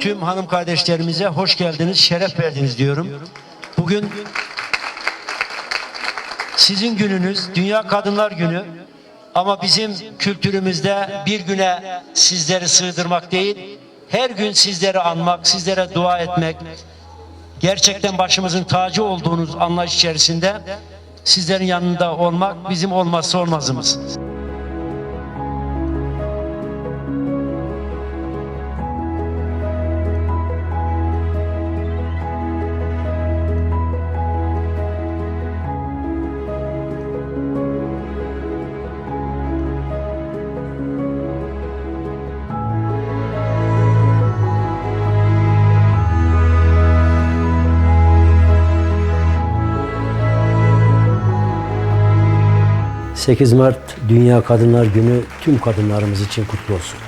tüm hanım kardeşlerimize hoş geldiniz, şeref verdiniz diyorum. Bugün sizin gününüz, Dünya Kadınlar Günü. Ama bizim kültürümüzde bir güne sizleri sığdırmak değil, her gün sizleri anmak, sizlere dua etmek, gerçekten başımızın tacı olduğunuz anlayış içerisinde sizlerin yanında olmak bizim olmazsa olmazımız. ...8 Mart Dünya Kadınlar Günü tüm kadınlarımız için kutlu olsun.